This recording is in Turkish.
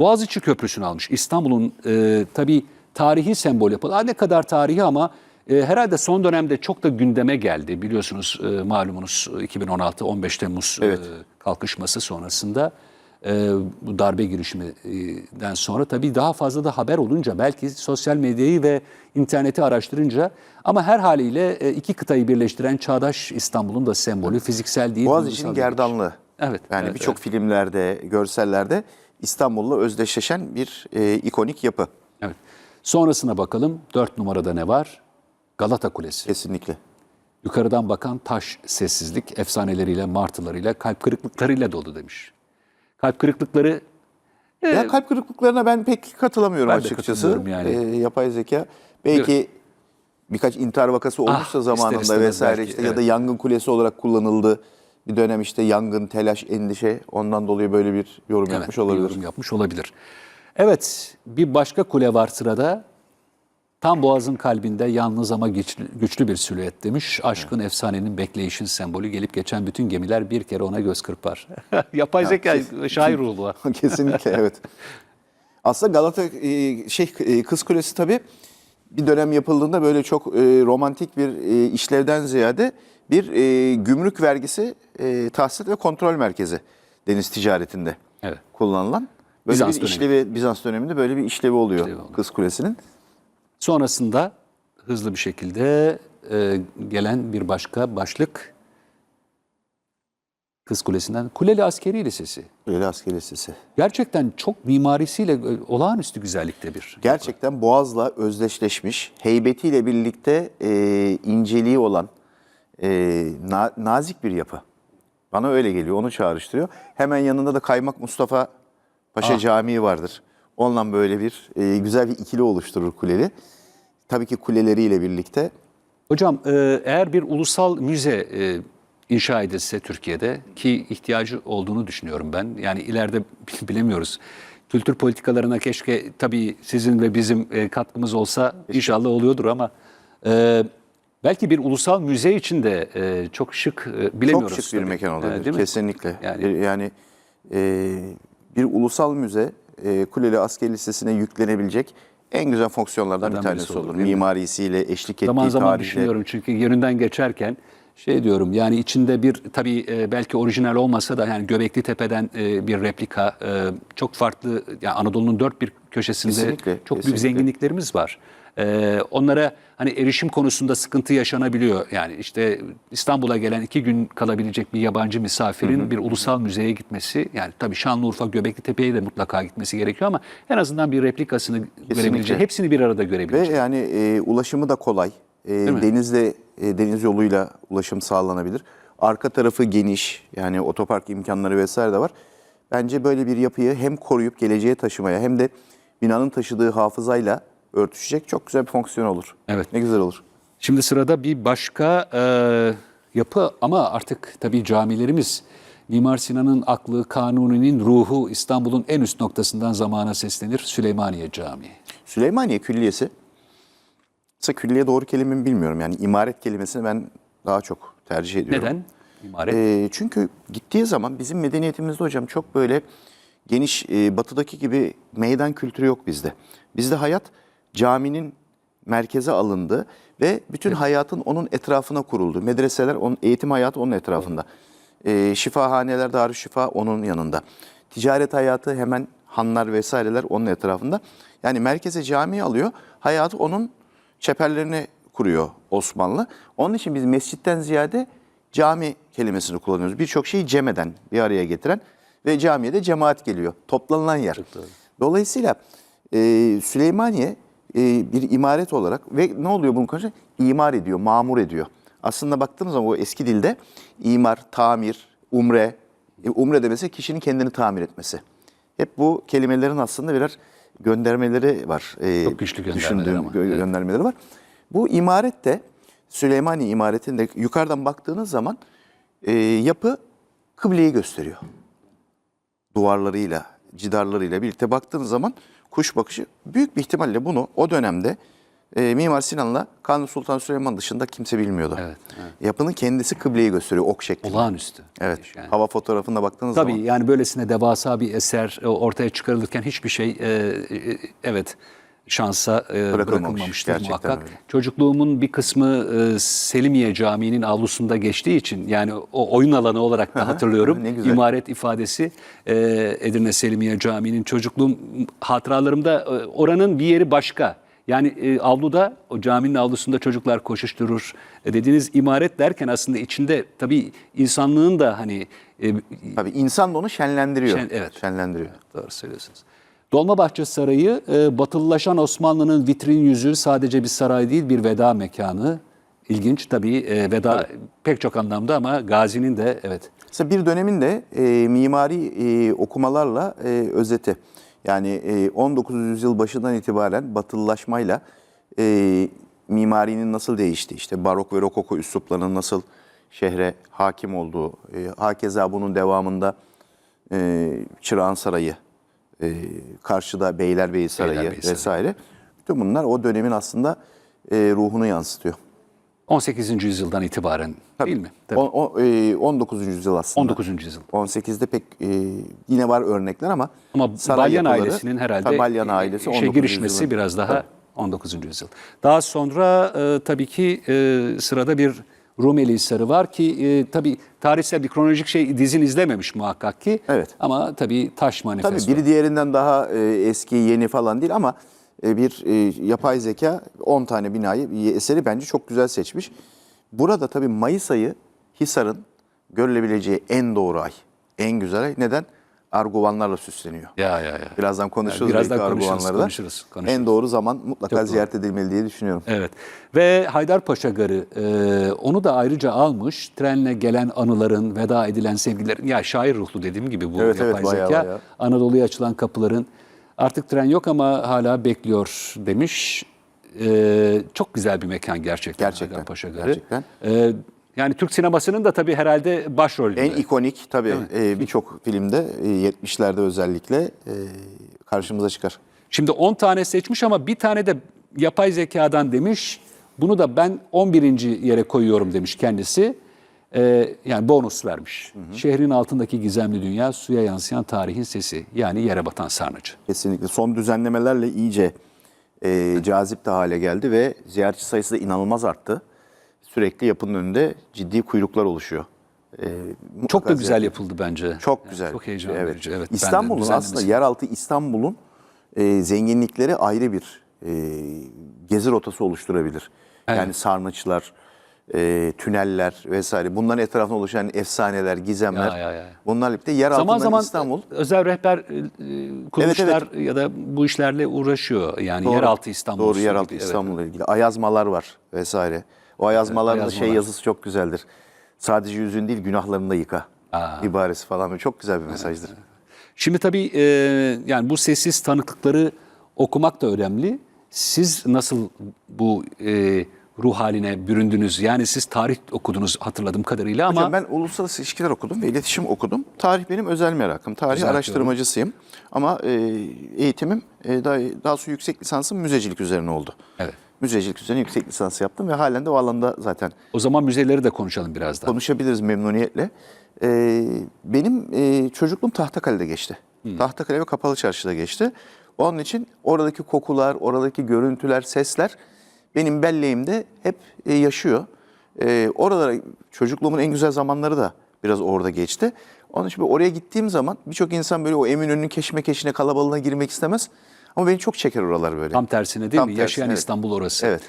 Boğaziçi Köprüsü'nü almış. İstanbul'un e, tabii tarihi sembol yapılı. Ha, Ne kadar tarihi ama e, herhalde son dönemde çok da gündeme geldi. Biliyorsunuz e, malumunuz 2016 15 Temmuz e, Evet. kalkışması sonrasında e, bu darbe girişiminden sonra tabii daha fazla da haber olunca belki sosyal medyayı ve interneti araştırınca ama her haliyle e, iki kıtayı birleştiren çağdaş İstanbul'un da sembolü fiziksel değil. Boğaziçi'nin gerdanlığı. Evet, Yani evet, birçok filmlerde, görsellerde İstanbul'la özdeşleşen bir e, ikonik yapı. Evet. Sonrasına bakalım. Dört numarada ne var? Galata Kulesi. Kesinlikle. Yukarıdan bakan taş sessizlik, efsaneleriyle, martılarıyla, kalp kırıklıklarıyla dolu demiş. Kalp kırıklıkları Ya kalp kırıklıklarına ben pek katılamıyorum Ben açıkçası. yani. Ee, yapay zeka belki birkaç intihar vakası olmuşsa Ah, ister zamanında istemez vesaire belki, işte ya da evet. yangın kulesi olarak kullanıldı. Bir dönem işte yangın, telaş, endişe ondan dolayı böyle bir yorum evet, yapmış bir olabilir. yorum yapmış olabilir. Evet, bir başka kule var sırada. Tam boğazın kalbinde yalnız ama güçlü, güçlü bir silüet demiş. Aşkın, efsanenin, bekleyişin sembolü. Gelip geçen bütün gemiler bir kere ona göz kırpar. Yapay zeka, şair ruhlu. Kesinlikle evet. Aslında Galata e, şey e, Kız Kulesi tabii bir dönem yapıldığında böyle çok e, romantik bir işlevden ziyade bir e, gümrük vergisi e, tahsil ve kontrol merkezi deniz ticaretinde Evet. kullanılan. Böyle Bizans bir dönemi. işlevi Bizans döneminde böyle bir işlevi oluyor İşlevi. Kız Kulesi'nin. Sonrasında hızlı bir şekilde e, gelen bir başka başlık Kız Kulesi'nden Kuleli Askeri Lisesi. Böyle asker lisesi. Gerçekten çok mimarisiyle e, olağanüstü güzellikte bir. Gerçekten Boğaz'la özdeşleşmiş, heybetiyle birlikte e, inceliği olan e, na- nazik bir yapı. Bana öyle geliyor, onu çağrıştırıyor. Hemen yanında da Kaymak Mustafa Paşa Camii vardır. Onunla böyle bir e, güzel bir ikili oluşturur kuleli. Tabii ki kuleleriyle birlikte. Hocam e, eğer bir ulusal müze e, inşa edilse Türkiye'de ki ihtiyacı olduğunu düşünüyorum ben. Yani ileride bilemiyoruz. Kültür politikalarına keşke tabii sizin ve bizim e, katkımız olsa inşallah oluyordur ama e, belki bir ulusal müze için de e, çok şık e, bilemiyoruz. Çok şık bir mekan E, olabilir. değil mi? Kesinlikle. Yani- Yani, e, bir ulusal müze e, Kuleli Asker Lisesi'ne yüklenebilecek en güzel fonksiyonlardan bir tanesi olur, olur. Mimarisiyle, eşlik ettiği Zaman zaman tarihle. düşünüyorum çünkü yönünden geçerken şey diyorum yani içinde bir tabii e, belki orijinal olmasa da yani Göbekli Tepe'den e, bir replika e, çok farklı yani Anadolu'nun dört bir köşesinde Kesinlikle, çok büyük kesinlikle. zenginliklerimiz var. E, onlara hani erişim konusunda sıkıntı yaşanabiliyor. Yani işte İstanbul'a gelen iki gün kalabilecek bir yabancı misafirin bir ulusal müzeye gitmesi yani tabii Şanlıurfa Göbekli Tepe'ye de mutlaka gitmesi gerekiyor ama en azından bir replikasını görebilecek, hepsini bir arada Ve görebilecek. yani e, ulaşımı da kolay. E, denizle e, deniz yoluyla ulaşım sağlanabilir. Arka tarafı geniş. Yani otopark imkanları vesaire de var. Bence böyle bir yapıyı hem koruyup geleceğe taşımaya hem de binanın taşıdığı hafızayla örtüşecek çok güzel bir fonksiyon olur. Evet. Ne güzel olur. Şimdi sırada bir başka e, yapı ama artık tabii camilerimiz Mimar Sinan'ın aklı, kanuninin ruhu İstanbul'un en üst noktasından zamana seslenir Süleymaniye Camii. Süleymaniye Külliyesi. Aslında külliye doğru kelime mi bilmiyorum. Yani imaret kelimesini ben daha çok tercih ediyorum. Neden? İmaret. Ee, çünkü gittiği zaman bizim medeniyetimizde hocam çok böyle geniş e, batıdaki gibi meydan kültürü yok bizde. Bizde hayat caminin merkeze alındı ve bütün hayatın onun etrafına kuruldu. Medreseler, onun eğitim hayatı onun etrafında. Ee, şifahaneler, darüşşifa onun yanında. Ticaret hayatı hemen hanlar vesaireler onun etrafında. Yani merkeze cami alıyor, hayatı onun çeperlerine kuruyor Osmanlı. Onun için biz mescitten ziyade cami kelimesini kullanıyoruz. Birçok şeyi cem eden, bir araya getiren ve camiye de cemaat geliyor. Toplanılan yer. Dolayısıyla e, Süleymaniye e, bir imaret olarak ve ne oluyor bunun konusunda? İmar ediyor, mamur ediyor. Aslında baktığınız zaman o eski dilde imar, tamir, umre, e, umre demesi kişinin kendini tamir etmesi. Hep bu kelimelerin aslında birer göndermeleri var. E, Çok güçlü göndermeler düşündüğüm ama, gö- göndermeleri var. Bu imaret de Süleymaniye imaretinde yukarıdan baktığınız zaman e, yapı kıbleyi gösteriyor. Duvarlarıyla, cidarlarıyla birlikte baktığınız zaman kuş bakışı büyük bir ihtimalle bunu o dönemde e, Mimar Sinan'la Kanuni Sultan Süleyman dışında kimse bilmiyordu. Evet, evet. Yapının kendisi kıbleyi gösteriyor ok şeklinde. Olağanüstü. Evet. Yani. Hava fotoğrafına baktığınız Tabii zaman. yani böylesine devasa bir eser e, ortaya çıkarılırken hiçbir şey e, e, evet şansa e, bırakılmamıştır muhakkak. öyle. Çocukluğumun bir kısmı e, Selimiye Camii'nin avlusunda geçtiği için yani o oyun alanı olarak da hatırlıyorum. Ne güzel. İmaret ifadesi e, Edirne Selimiye Camii'nin çocukluğum hatıralarımda e, oranın bir yeri başka. Yani e, avluda, o caminin avlusunda çocuklar koşuşturur. E, dediğiniz imaret derken aslında içinde tabii insanlığın da hani e, Tabii insan da onu şenlendiriyor. Şen- evet. Şenlendiriyor. Doğru söylüyorsunuz. Dolmabahçe Sarayı e, batılılaşan Osmanlı'nın vitrin yüzü sadece bir saray değil bir veda mekanı. İlginç tabii e, veda pek çok anlamda ama Gazi'nin de evet Mesela bir dönemin de e, mimari e, okumalarla e, özeti. Yani e, 19. yüzyıl başından itibaren batılılaşmayla e, mimarinin nasıl değiştiği, işte barok ve rokoko üsluplarının nasıl şehre hakim olduğu, e, hakeza bunun devamında e, Çırağan Sarayı, e, karşıda Beylerbeyi Sarayı Beylerbeyi Sarayı. vesaire. Bütün bunlar o dönemin aslında e, ruhunu yansıtıyor. 18. yüzyıldan itibaren değil mi? Tabii. O, o, e, 19. yüzyıl aslında. 19. yüzyıl. 18'de pek e, yine var örnekler ama Ama saray Balyan yapıları- ailesinin herhalde Tabii Balyan e, ailesi işe 19. girişmesi yüzyılın. biraz daha 19. yüzyıl. Daha sonra e, tabii ki e, sırada bir Rumeli Hisarı var ki e, tabii tarihsel bir kronolojik şey dizin izlememiş muhakkak ki. Evet. Ama tabii Taş Manifesto. Tabii biri diğerinden daha e, eski, yeni falan değil ama e, bir e, yapay zeka 10 tane binayı, eseri bence çok güzel seçmiş. Burada tabii Mayıs ayı Hisar'ın görülebileceği en doğru ay, en güzel ay. Neden? Arguvanlarla süsleniyor. Ya ya ya. Birazdan konuşuruz birazdan belki konuşuruz, konuşuruz, konuşuruz. En doğru zaman mutlaka Çok doğru. ziyaret edilmeli diye düşünüyorum. Evet. Ve Haydarpaşa Garı e, onu da ayrıca almış. Trenle gelen anıların, veda edilen sevgilerin. Ya şair ruhlu dediğim gibi bu Evet, evet, yapay bayağı, zeka. bayağı. Anadolu'ya açılan kapıların artık tren yok ama hala bekliyor demiş. E, çok güzel bir mekan gerçekten, Gerçekten, Haydarpaşa Garı. gerçekten. E, yani Türk sinemasının da tabii herhalde başrolünde. En ikonik tabii e, birçok filmde e, 70'lerde özellikle e, karşımıza çıkar. Şimdi 10 tane seçmiş ama bir tane de yapay zekadan demiş. Bunu da ben 11. yere koyuyorum demiş kendisi. Ee, yani bonus vermiş. Şehrin altındaki gizemli dünya, suya yansıyan tarihin sesi. Yani yere batan sarnıcı. Kesinlikle son düzenlemelerle iyice e, cazip de hale geldi ve ziyaretçi sayısı da inanılmaz arttı. Sürekli yapının önünde ciddi kuyruklar oluşuyor. E, Çok da güzel yapıldı bence. Çok Yani güzel. Çok heyecan evet. verici. Evet, İstanbul'un aslında yeraltı İstanbul'un e, zenginlikleri ayrı bir e, gezi rotası oluşturabilir. Yani sarnıçlar, e, tüneller vesaire. Bunların etrafında oluşan efsaneler, gizemler. Ya, ya, ya. Bunlarla birlikte yer Zaman zaman İstanbul. özel rehber e, kuruluşlar ya da bu işlerle uğraşıyor. Yani Doğru. yeraltı İstanbul. Doğru yeraltı gibi. Evet. İstanbul'la ilgili. Ayazmalar var vesaire. O ayazmaların ayazmalar. şey yazısı çok güzeldir. Sadece yüzün değil günahlarını da yıka. ibaresi falan çok güzel bir mesajdır. Şimdi tabii e, yani bu sessiz tanıklıkları okumak da önemli. Siz nasıl bu e, ruh haline büründünüz? Yani siz tarih okudunuz hatırladığım kadarıyla ama Hocam ben uluslararası ilişkiler okudum ve iletişim okudum. Tarih benim özel merakım. Tarih Düzeltiyorum. araştırmacısıyım. Ama e, eğitimim e, daha, daha sonra yüksek lisansım müzecilik üzerine oldu. Evet. Müzecilik üzerine yüksek lisans yaptım ve halen de o alanda zaten o zaman müzeleri de konuşalım biraz daha. konuşabiliriz memnuniyetle. Ee, benim e, çocukluğum Tahtakale'de geçti. Tahtakale ve Kapalı Çarşı'da geçti. Onun için oradaki kokular, oradaki görüntüler, sesler benim belleğimde hep e, yaşıyor. E, oralara çocukluğumun en güzel zamanları da biraz orada geçti. Onun için oraya gittiğim zaman birçok insan böyle o Eminönü'nün keşmekeşine, kalabalığına girmek istemez. Ama beni çok çeker oralar böyle. Tam tersine değil Tam mi? tersine, Yaşayan evet. İstanbul orası. Evet.